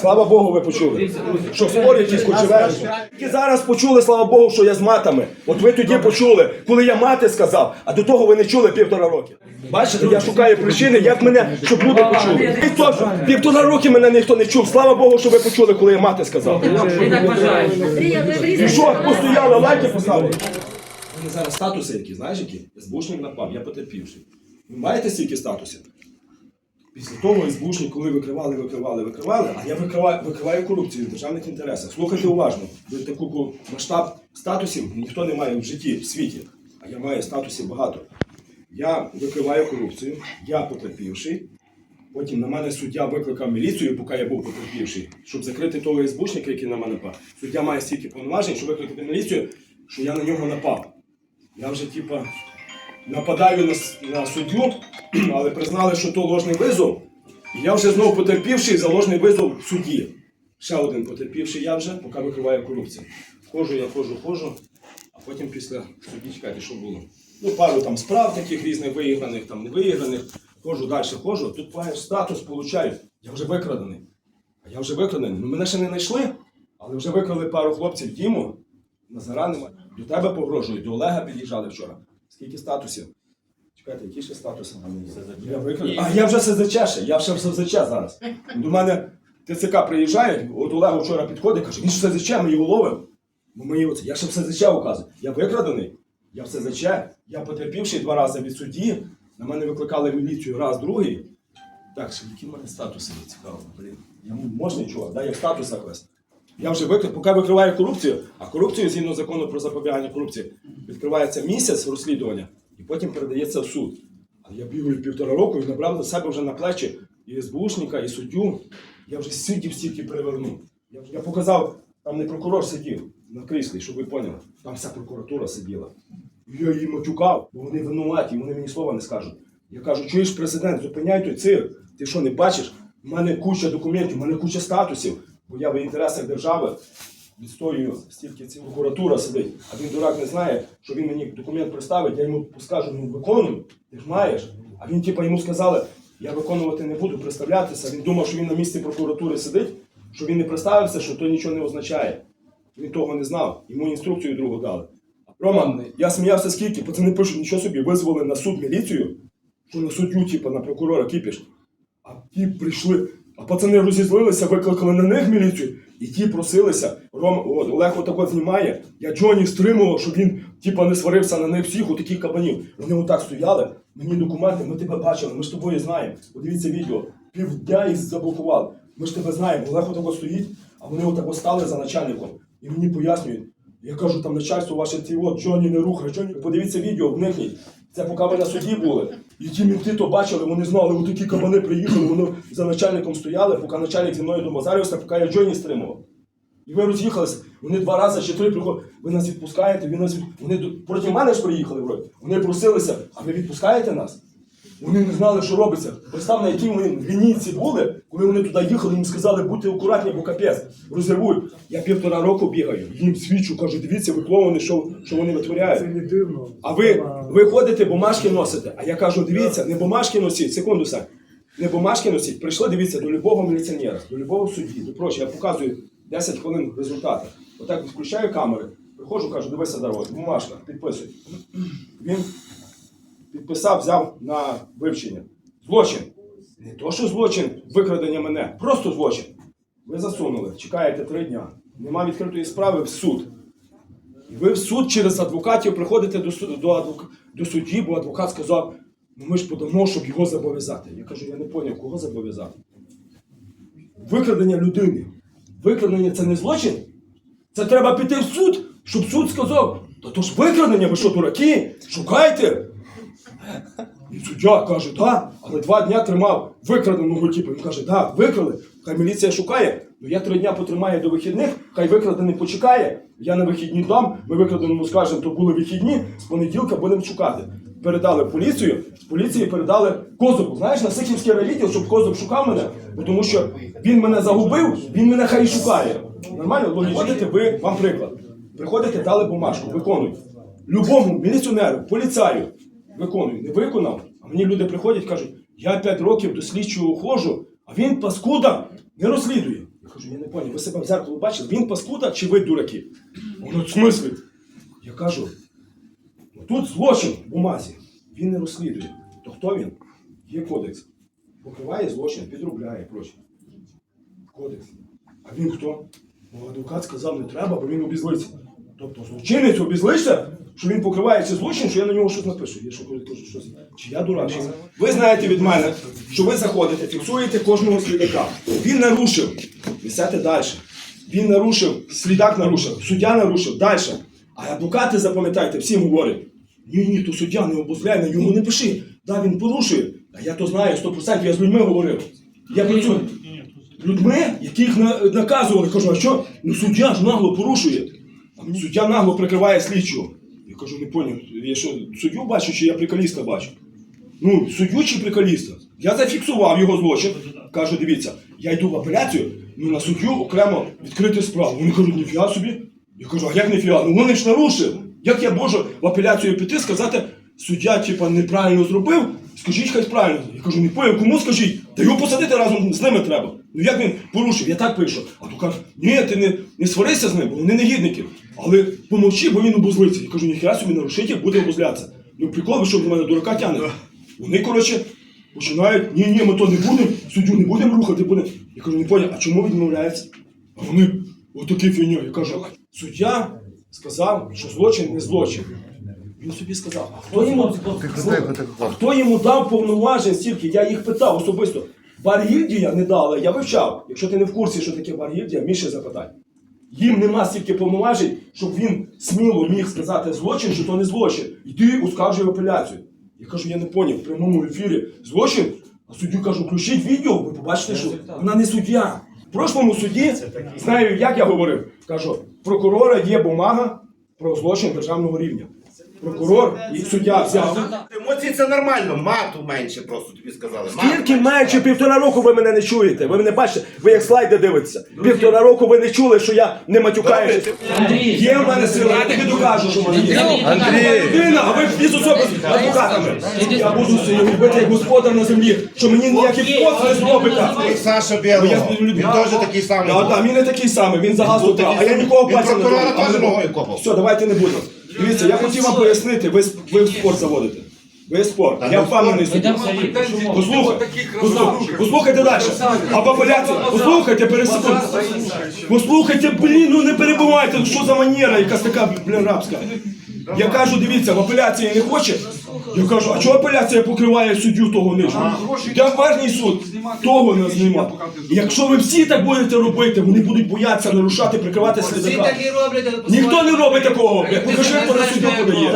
Слава Богу, ви почули. Що спор якийсь кочевеш. Тільки зараз почули, слава Богу, що я з матами. От ви тоді почули, коли я мати сказав, а до того ви не чули півтора роки. Бачите, я шукаю причини, як мене, щоб люди почули. І то, що півтора роки мене ніхто не чув. Слава Богу, що ви почули, коли я мати сказав. І що, постояли, лайки поставили? У мене зараз статуси які, знаєш які? СБУшник напав, я потерпівший. Ви маєте стільки статусів? Після того СБУшник, коли викривали, викривали, викривали, а я викриваю, викриваю корупцію в державних інтересах. Слухайте уважно, таку масштаб статусів ніхто не має в житті, в світі, а я маю статусів багато. Я викриваю корупцію, я потерпівший. Потім на мене суддя викликав міліцію, поки я був потерпівший, щоб закрити того СБУшника, який на мене напав. Суддя має стільки повноважень, щоб викликати міліцію, що я на нього напав. Я вже, типа, нападаю на, на суддю, але признали, що то ложний визов. І я вже знову потерпівший за ложний визов в суді. Ще один потерпівший я вже, поки викриваю корупцію. Хожу, я хожу, хожу, а потім після судді чекайте, що було. Ну, пару там справ таких різних виіграних, там не виіграних. Хожу далі, хожу, тут маєш статус, получаю. Я вже викрадений. А я вже викрадений. Ну мене ще не знайшли, але вже викрали пару хлопців Діму, Назара немає. До тебе погрожують, до Олега під'їжджали вчора. Скільки статусів? Чекайте, які ще статуси? Я викрив. А я вже СЗЧ ще, я ще в СЗЧ зараз. До мене ТЦК приїжджає, от Олег вчора підходить, каже, він ж в СЗЧ, ми його ловимо. Бо його. Я ще в СЗЧ указую. Я викрадений, я в СЗЧ, я потерпівший два рази від судді. На мене викликали міліцію раз, другий. Так, що які в мене статуси є цікаво, блін. Я можна нічого, да, я в статусах весь. Я вже викрив, поки викриваю корупцію, а корупцію згідно закону про запобігання корупції відкривається місяць розслідування і потім передається в суд. А я бігаю півтора року і набрав до себе вже на плечі і СБУшника, і суддю. Я вже суддів стільки перевернув. Я, вже- я показав, там не прокурор сидів на кріслі, щоб ви поняли. Там вся прокуратура сиділа. І Я її матюкав, бо вони винуваті, вони мені слова не скажуть. Я кажу, чуєш президент, зупиняй той цирк. Ти що, не бачиш? У мене куча документів, у мене куча статусів, бо я в інтересах держави відстоюю стільки ці прокуратура сидить, а він дурак не знає, що він мені документ представить, я йому скажу, ну виконуй, ти ж маєш. А він, типа, йому сказали, я виконувати не буду, представлятися. Він думав, що він на місці прокуратури сидить, що він не представився, що то нічого не означає. Він того не знав, йому інструкцію другу дали. Рома, я сміявся скільки, пацани пишуть, нічого собі, визвали на суд міліцію, що на суддю, типу, на прокурора кипіш. А ті прийшли, а пацани розізлилися, викликали на них міліцію, і ті просилися. Ром, Олег отако знімає. Я Джоні стримував, щоб він типа не сварився на них всіх, отаких кабанів. Вони отак стояли, мені документи, ми тебе бачили, ми ж тобою знаємо. Подивіться відео. Півдня їх заблокували. Ми ж тебе знаємо. Олег отако стоїть, а вони отако стали за начальником. І мені пояснюють. Я кажу, там начальство ваше ці от, Джоні не рухай, Джоні, подивіться відео, вникніть. Це поки ми на суді були. І ті мінти то бачили, вони знали, от такі кабани приїхали, вони за начальником стояли, поки начальник зі мною домазарився, поки я Джоні стримував. І ви роз'їхалися, вони два рази чи три приходять, ви нас відпускаєте, ви нас від... вони проти мене ж приїхали вроді. Вони просилися, а ви відпускаєте нас? Вони не знали, що робиться. Представ, на якій вони лінійці були, коли вони туди їхали, їм сказали, будьте акуратні, бо капець, розірвують. Я півтора року бігаю, їм свідчу, кажу, дивіться, ви клоуни, що, що вони витворяють. Це не дивно. А ви, ви ходите, бумажки носите. А я кажу, дивіться, не бумажки носіть, секунду, Сань. Не бумажки носіть. Прийшли, дивіться, до любого міліціонера, до любого судді, до прочого. Я показую 10 хвилин результати. Отак включаю камери, приходжу, кажу, дивися дорогу, бумажка, підписуй. Він підписав, взяв на вивчення. Злочин. Не то, що злочин, викрадення мене, просто злочин. Ви засунули, чекаєте три дня. Нема відкритої справи в суд. І ви в суд через адвокатів приходите до, су- до, адвок... до судді, бо адвокат сказав, ну ми ж подамо, щоб його зобов'язати. Я кажу, я не зрозумів, кого зобов'язати. Викрадення людини. Викрадення це не злочин. Це треба піти в суд, щоб суд сказав, та то ж викрадення, ви що, дураки? Шукайте. І суддя каже, так, але два дня тримав викраденого типу. Він каже, так, викрали. Хай міліція шукає. Ну я три дня потримаю до вихідних, хай викрадений почекає. Я на вихідні дам, ми викраденому скажемо, то були вихідні, з понеділка будемо шукати. Передали в поліцію, поліції передали Козубу. Знаєш, на Сихівський райвідділ, щоб Козуб шукав мене, бо тому що він мене загубив, він мене хай шукає. Нормально? Приходите ви, вам приклад. Приходите, дали бумажку, виконуйте. Любому міліціонеру, поліцаю, виконую. Не виконав. А мені люди приходять, кажуть, я 5 років до слідчого ходжу, а він паскуда Не розслідує. Я кажу, я не поняв, ви себе в зеркало бачили? Він паскуда чи ви дураки? Воно в смислі? Я кажу, «Ну, тут злочин в бумазі. Він не розслідує. То хто він? Є кодекс. Покриває злочин, підробляє проче. Кодекс. А він хто? Ну, адвокат сказав, не треба, бо він обізлиться. Тобто злочинець обізлився, що він покриває цей злочин, що я на нього щось напишу. Я що кажу, щось. Чи я дурак? Чи... Ви знаєте від мене, що ви заходите, фіксуєте кожного свідка. Він нарушив. Несете далі. Він нарушив, свідак нарушив, суддя нарушив, далі. А адвокати, запам'ятайте, всім говорять, ні, ні, то суддя не обузляє, на йому не пиши. Да, він порушує. А я то знаю, 100%, я з людьми говорив. Я працюю людьми, яких на- наказували. Кажу, а що? Ну суддя ж нагло порушує. А суддя нагло прикриває слідчого. Я кажу, не поняв, я що, суддю бачу, чи я приколіста бачу? Ну, суддю чи приколіста? Я зафіксував його злочин. Кажу, дивіться, я йду в апеляцію, ну на суддю окремо відкрити справу. Вони кажуть, ніфіга собі. Я кажу, а як ніфіга? Ну вони ж нарушив. Як я можу в апеляцію піти, сказати, суддя, типа, неправильно зробив, скажіть, хай правильно. Я кажу, не поняв, кому скажіть? Та його посадити разом з ними треба. Ну як він порушив? Я так пишу. А то каже, ні, ти не, не сварися з ним, бо вони негідники. Але помовчи, бо він обузлиться. Я кажу, ніхера собі нарушитель буде обузлятися. Ну прикол, що до мене дурака тягнете? Вони, коротше, починають, ні, ні, ми то не будемо, суддю не будемо рухати, будемо. Я кажу, не поняв, а чому відмовляється? А вони отакі фігня. Я кажу, суддя сказав, що злочин не злочин. Він собі сказав, а хто йому, а хто йому дав повноважень стільки? Я їх питав особисто. Баргільдія не дала, я вивчав. Якщо ти не в курсі, що таке Баргільдія, Міше запитай. Їм нема стільки повноважень, щоб він сміло міг сказати злочин, що то не злочин. Йди оскаржуй апеляцію. Я кажу, я не поняв, в прямому ефірі злочин, а суддю кажу, включіть відео, ви побачите, що вона не суддя. В прошлому суді, знаю, як я говорив, кажу, прокурора є бумага про злочин державного рівня. Прокурор і суддя взяв. Емоції це нормально, мату менше просто тобі сказали. Скільки менше півтора року ви мене не чуєте? Ви мене бачите, ви як слайди дивитеся. Півтора року ви не чули, що я не матюкаюся. Є в мене сила, я тобі докажу, що в є. Андрій! Людина, а ви фіз особи адвокатами. Я буду сьогодні робити як господар на землі, що мені ніяких пост не зробите. Саша я Білого. Він теж такий самий. Так, так, він не такий самий, він за газ утрав, а я нікого пальцем не копав. Все, давайте не будемо. Дивіться, я хотів вам пояснити, ви, с- ви в спорт заводите. Ви в спорт. Я впевнений собі. Послухайте, послухайте, послухайте далі. А популяція, послухайте, пересекунду. Послухайте, блін, ну не перебувайте, що за манера, якась така, блін, рабська. Я кажу, дивіться, в апеляції не хоче. Я кажу, а чого апеляція покриває суддю того нижнього? Де верхній суд того не знімав. Якщо ви всі так будете робити, вони будуть боятися нарушати, прикривати слідака. Ніхто не робить такого. Покажи, хто на суддю подає.